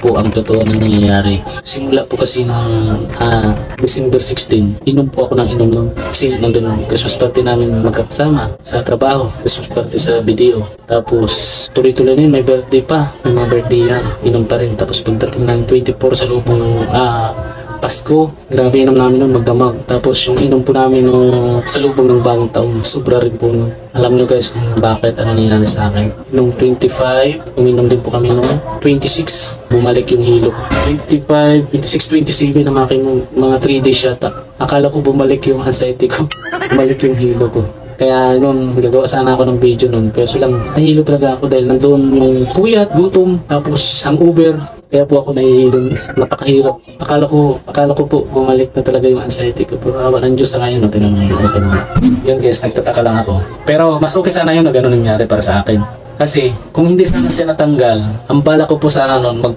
po ang totoo na nangyayari. Simula po kasi nung ah, December 16, inom po ako ng inom nun. Kasi nandun ang Christmas party namin magkasama sa trabaho. Christmas party sa video. Tapos tuloy-tuloy na yun, may birthday pa. May mga birthday yan. Inom pa rin. Tapos pagdating ng 24 sa lubong ah, Pasko, grabe inom namin nun magdamag. Tapos yung inom po namin nung sa lubong ng bagong taon, sobra rin po nun. Alam nyo guys kung bakit ano nangyari sa akin. Nung 25, uminom din po kami nung 26, bumalik yung hilo. 25, 26, 27 na akin nung mga 3 days yata. Akala ko bumalik yung anxiety ko. bumalik yung hilo ko. Kaya noon, gagawa sana ako ng video noon. Pero so lang, nahilo talaga ako dahil nandoon yung puyat, gutom, tapos hangover. Kaya po ako nahihilo. Napakahirap. Akala ko, akala ko po bumalik na talaga yung anxiety ko. Pero awa ng Diyos sa ngayon, no, tinanong yun. Yun guys, nagtataka lang ako. Pero mas okay sana yun na gano'n nangyari para sa akin. Kasi kung hindi sana siya natanggal, ang bala ko po sana noon magpa